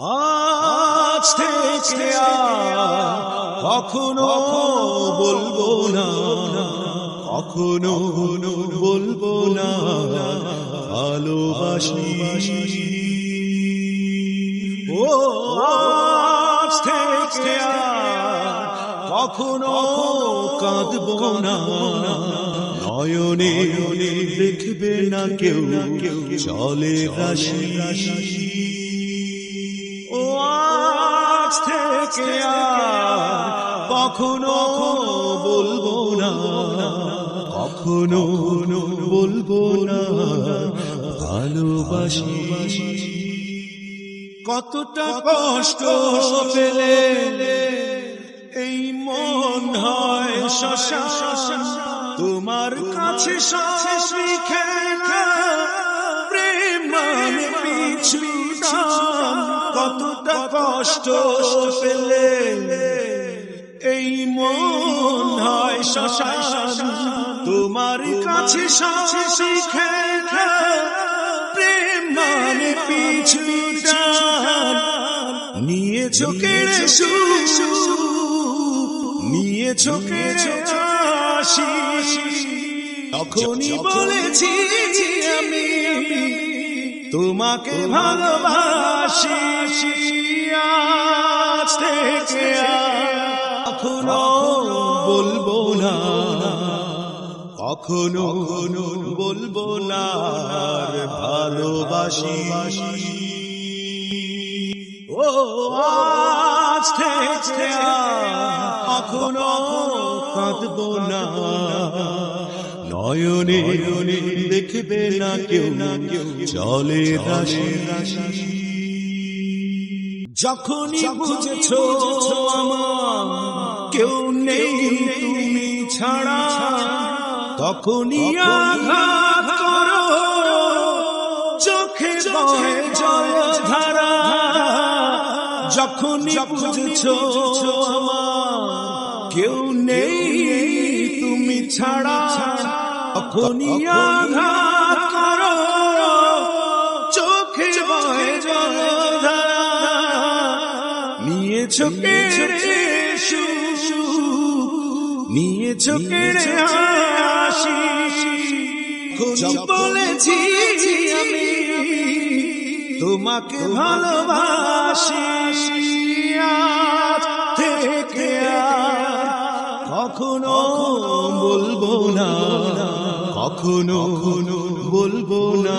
আজ থেকে কখনো বলব না, কখনো বলব না, ভালোবাসি। ও, আজ থেকে কখনো কাঁদবো না, নয়নে দেখবে না কেউ কেউ চলে রাশি ও আজ থেকে কখনো বলব না, কখনো বলব না, ভালোবাসি কতটা কষ্ট পেলে এই মন হয় তোমার কাছে প্রেম পিছু টান। কষ্ট পেলে? এই মন হয় শ্মশান তোমার কাছে সব লিখে প্রেম মানে পিছু টান। নিয়েছো কেড়ে সুর নিয়েছো কেড়ে আশিস তখনই বলেছি আমি তোমাকে ভালোবাসি আর কখনো বলব না, কখনো বলব না ভালোবাসি। ও, আজ থেকে কখনো কাঁদবো না। নয়নে দেখবে না কেউ চলে রাশি। রাশি। যখনই বুঝেছ কেউ নেই তুমি ছাড়া। তখনই আঘাত করো। চোখে বহে জলধারা। যখনই বুঝেছ কেউ নেই তুমি ছাড়া। তখনই আঘাত করো। চোখে বহে জলধারা। নিয়েছো কেড়ে নিয়েছো কেড়ে হাসি। বলেছি আমি তোমাকে ভালোবাসি। থেকে কখনো বলব না। কখনো বলব না